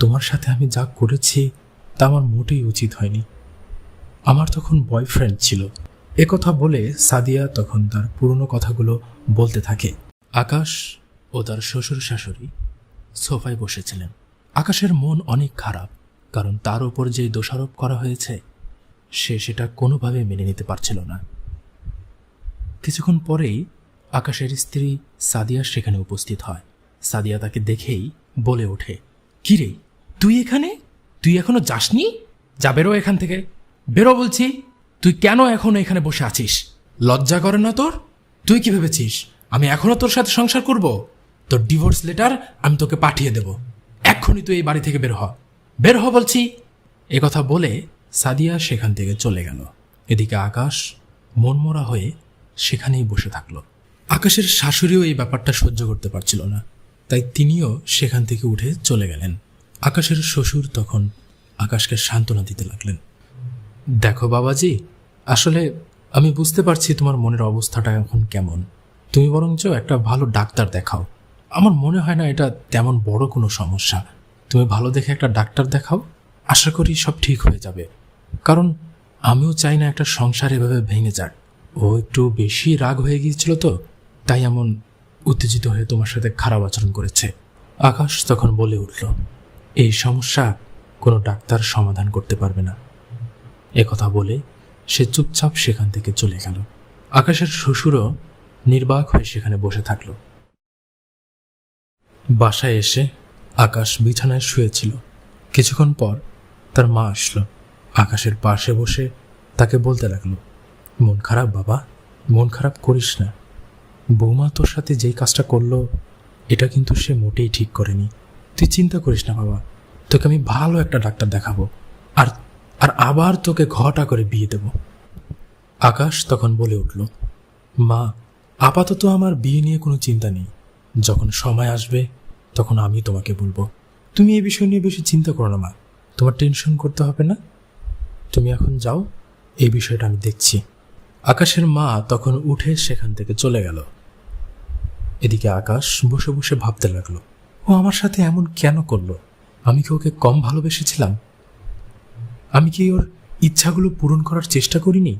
তোমার সাথে আমি যা করেছি, তা আমার মোটেই উচিত হয়নি। আমার তখন বয়ফ্রেন্ড ছিল। কথা বলে সাদিয়া তখন তার পুরনো কথাগুলো বলতে থাকে। আকাশ ও তার শ্বশুর শাশুড়ি সোফায় বসেছিলেন। আকাশের মন অনেক খারাপ, কারণ তার ওপর যে দোষারোপ করা হয়েছে, সে সেটা কোনোভাবে মেনে নিতে পারছিল না। কিছুক্ষণ পরেই আকাশের স্ত্রী সাদিয়া সেখানে উপস্থিত হয়। সাদিয়া তাকে দেখেই বলে ওঠে কি রে তুই এখানে? তুই এখনও যাসনি? যা বেরো এখান থেকে। বেরো বলছি। তুই কেন এখনও এখানে বসে আছিস? লজ্জা করে না তোর? তুই কি ভেবেছিস? আমি এখনও তোর সাথে সংসার করব? তোর ডিভোর্স লেটার আমি তোকে পাঠিয়ে দেব। এক্ষুনি তুই এই বাড়ি থেকে বের হ। বের হ বলছি। এ কথা বলে সাদিয়া সেখান থেকে চলে গেল। এদিকে আকাশ মনমরা হয়ে সেখানেই বসে থাকল। আকাশের শাশুড়িও এই ব্যাপারটা সহ্য করতে পারছিল না। তাই তিনিও সেখান থেকে উঠে চলে গেলেন। আকাশের শ্বশুর তখন আকাশকে সান্ত্বনা দিতে লাগলেন। দেখো বাবাজি, আসলে আমি বুঝতে পারছি তোমার মনের অবস্থাটা এখন কেমন। তুমি বরঞ্চ একটা ভালো ডাক্তার দেখাও। আমার মনে হয় না এটা তেমন বড় কোনো সমস্যা। তুমি ভালো দেখে একটা ডাক্তার দেখাও, আশা করি সব ঠিক হয়ে যাবে। কারণ আমিও চাই না একটা সংসার এভাবে ভেঙে যাক। ও একটু বেশি রাগ হয়ে গিয়েছিল তো, তাই এমন উত্তেজিত হয়ে তোমার সাথে খারাপ আচরণ করেছে। আকাশ তখন বলে উঠল এই সমস্যা কোনো ডাক্তার সমাধান করতে পারবে না। কথা বলে সে চুপচাপ সেখান থেকে চলে গেল। আকাশের শ্বশুরও নির্বাক হয়ে সেখানে বসে থাকল। বাসায় এসে আকাশ বিছানায় শুয়েছিল। কিছুক্ষণ পর তার মা আসলো। আকাশের পাশে বসে তাকে বলতে লাগল, মন খারাপ বাবা, মন খারাপ করিস না। বৌমা তোর সাথে যেই কাজটা করল, এটা কিন্তু সে মোটেই ঠিক করেনি। তুই চিন্তা করিস না, বাবা। তোকে আমি ভালো একটা ডাক্তার দেখাবো। আর আর আবার তোকে ঘটা করে বিয়ে দেব। আকাশ তখন বলে উঠল, মা, আপাতত আমার বিয়ে নিয়ে কোনো চিন্তা নেই। যখন সময় আসবে, তখন আমি তোমাকে বলব। তুমি এই বিষয় নিয়ে বেশি চিন্তা করো না, মা। তোমার টেনশন করতে হবে না। তুমি এখন যাও, এই বিষয়টা আমি দেখছি। আকাশের মা তখন উঠে সেখান থেকে চলে গেল। এদিকে আকাশ বসে বসে ভাবতে লাগল ও আমার সাথে এমন কেন করল? আমি কি ওকে কম ভালোবেসেছিলাম? আমি কি ওর ইচ্ছাগুলো পূরণ করার চেষ্টা করিনি?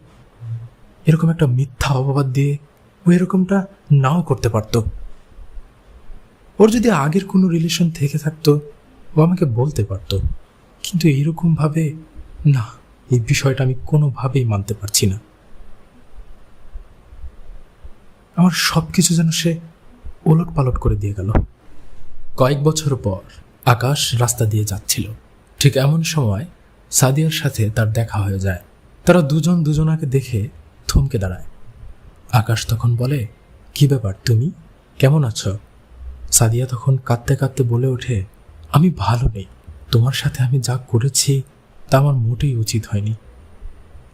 এরকম একটা মিথ্যা অপবাদ দিয়ে ও এরকমটা নাও করতে পারত। ওর যদি আগের কোনো রিলেশন থেকে থাকতো, ও আমাকে বলতে পারতো। কিন্তু এইরকম ভাবে না, এই বিষয়টা আমি কোনোভাবেই মানতে পারছি না। আমার সব কিছু যেন সে ওলট পালট করে দিয়ে গেল। কয়েক বছর পর আকাশ রাস্তা দিয়ে যাচ্ছিল। ঠিক এমন সময় সাদিয়ার সাথে তার দেখা হয়ে যায়। তারা দুজন দুজনাকে দেখে থমকে দাঁড়ায়। আকাশ তখন বলে, কি ব্যাপার তুমি? কেমন আছো? সাদিয়া তখন কাঁদতে কাঁদতে বলে ওঠে, আমি ভালো নেই। তোমার সাথে আমি যা করেছি তা আমার মোটেই উচিত হয়নি।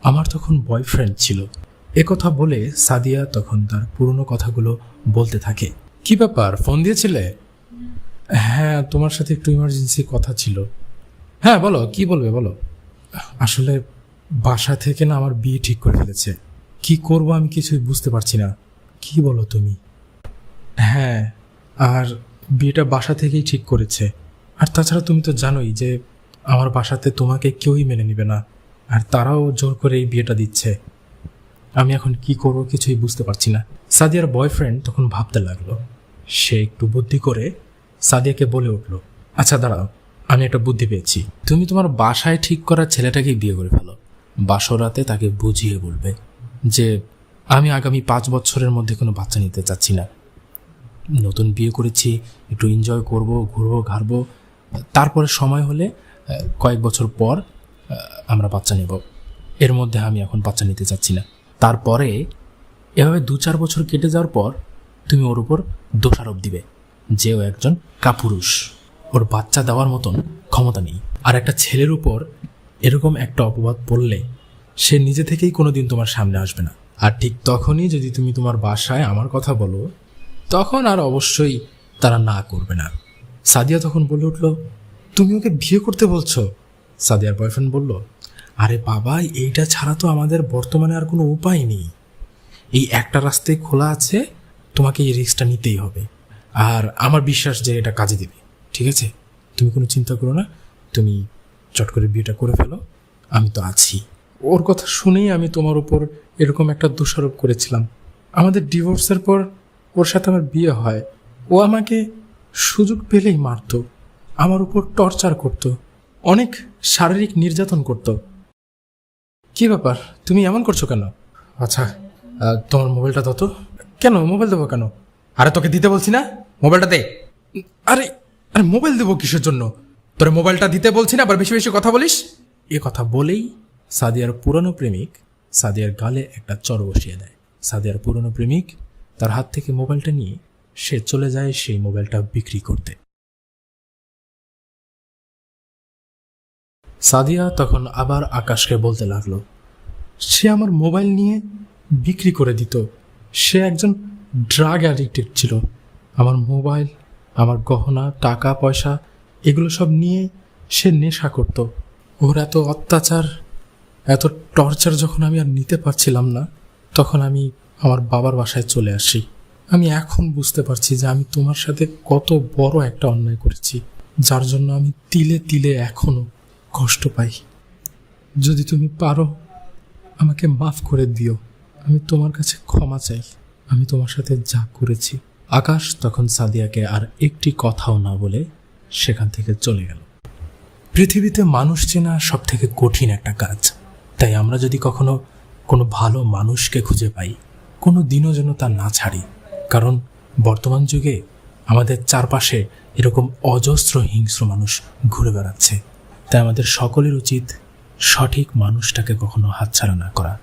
আমার তখন বয়ফ্রেন্ড ছিল। কথা বলে সাদিয়া তখন তার পুরনো কথাগুলো বলতে থাকে। কি ব্যাপার? ফোন দিয়েছিলে? হ্যাঁ তোমার সাথে একটু ইমার্জেন্সি কথা ছিল। হ্যাঁ বলো, কি বলবে, বলো? আসলে বাসা থেকে না আমার বিয়ে ঠিক করে ফেলেছে। কি করব আমি কিছুই বুঝতে পারছি না। কি বলো তুমি? হ্যাঁ আর বিয়েটা বাসা থেকেই ঠিক করেছে। আর তাছাড়া তুমি তো জানোই যে আমার বাসাতে তোমাকে কেউই মেনে নেবে না। আর তারাও জোর করে এই বিয়েটা দিচ্ছে। আমি এখন কি করব কিছুই বুঝতে পারছি না। সাদিয়ার বয়ফ্রেন্ড তখন ভাবতে লাগল। সে একটু বুদ্ধি করে সাদিয়াকে বলে উঠল আচ্ছা দাঁড়াও, আমি একটা বুদ্ধি পেয়েছি। তুমি তোমার বাসায় ঠিক করা ছেলেটাকেই বিয়ে করে ফেলো। বাসরাতে তাকে বুঝিয়ে বলবে যে, আমি আগামী পাঁচ বছরের মধ্যে কোনো বাচ্চা নিতে চাচ্ছি না। নতুন বিয়ে করেছি, একটু এনজয় করব, ঘুরবো, ঘাড়বো। তারপরে সময় হলে কয়েক বছর পর আমরা বাচ্চা নেব। এর মধ্যে আমি এখন বাচ্চা নিতে চাচ্ছি না। তারপরে, এভাবে দু চার বছর কেটে যাওয়ার পর, তুমি ওর উপর দোষারোপ দিবে। যে ও একজন কাপুরুষ। ওর বাচ্চা দেওয়ার মতন ক্ষমতা নেই। আর একটা ছেলের উপর এরকম একটা অপবাদ পড়লে সে নিজে থেকেই কোনো দিন তোমার সামনে আসবে না। আর ঠিক তখনই যদি তুমি তোমার বাসায় আমার কথা বলো, তখন আর অবশ্যই তারা না করবে না। সাদিয়া তখন বলে উঠল, তুমি ওকে বিয়ে করতে বলছো? সাদিয়ার বয়ফ্রেন্ড বলল, আরে বাবা, এইটা ছাড়া তো আমাদের বর্তমানে আর কোনো উপায় নেই। এই একটা রাস্তায় খোলা আছে, তোমাকে এই রিস্কটা নিতেই হবে। আর আমার বিশ্বাস যে এটা কাজে দেবে। ঠিক আছে? তুমি কোনো চিন্তা করো না। তুমি চট করে বিয়েটা করে ফেলো। আমি তো আছি। ওর কথা শুনেই আমি তোমার উপর এরকম একটা দোষারোপ করেছিলাম। আমাদের ডিভোর্সের পর ওর সাথে আমার বিয়ে হয়। ও আমাকে সুযোগ পেলেই মারতো। আমার উপর টর্চার করত। অনেক শারীরিক নির্যাতন করত। কি ব্যাপার? তুমি এমন করছ কেন? আচ্ছা তোমার মোবাইলটা দাও তো। কেন? মোবাইল দেবো কেন? আরে তোকে দিতে বলছি না। মোবাইলটা দে আরে আরে মোবাইল দেবো কিসের জন্য? তোর মোবাইলটা দিতে বলছি না, আবার বেশি বেশি কথা বলিস? এ কথা বলেই সাদিয়ার পুরনো প্রেমিক সাদিয়ার গালে একটা চর বসিয়ে দেয়। সাদিয়ার পুরনো প্রেমিক তার হাত থেকে মোবাইলটা নিয়ে সে চলে যায় সেই মোবাইলটা বিক্রি করতে। সাদিয়া তখন আবার আকাশকে বলতে লাগল, সে আমার মোবাইল নিয়ে বিক্রি করে দিত। সে একজন ড্রাগ অ্যাডিক্টেড ছিল। আমার মোবাইল, আমার গহনা, টাকা, পয়সা, এগুলো সব নিয়ে সে নেশা করত। ওর এত অত্যাচার, এত টর্চার যখন আমি আর নিতে পারছিলাম না, তখন আমি আমার বাবার বাসায় চলে আসি। আমি এখন বুঝতে পারছি যে আমি তোমার সাথে কত বড় একটা অন্যায় করেছি, যার জন্য আমি তিলে তিলে এখনও কষ্ট পাই। যদি তুমি পারো, আমাকে মাফ করে দিও। আমি তোমার কাছে ক্ষমা চাই। আমি তোমার সাথে যা করেছি। আকাশ তখন সাদিয়াকে আর একটি কথাও না বলে সেখান থেকে চলে গেল। পৃথিবীতে মানুষ চেনা সব থেকে কঠিন একটা কাজ। তাই আমরা যদি কখনো কোনো ভালো মানুষকে খুঁজে পাই, কোনো দিনও যেন তা না ছাড়ি। কারণ বর্তমান যুগে আমাদের চারপাশে এরকম অজস্র হিংস্র মানুষ ঘুরে বেড়াচ্ছে। তাই আমাদের সকলের উচিত সঠিক মানুষটাকে কখনো হাতছাড়া না করা।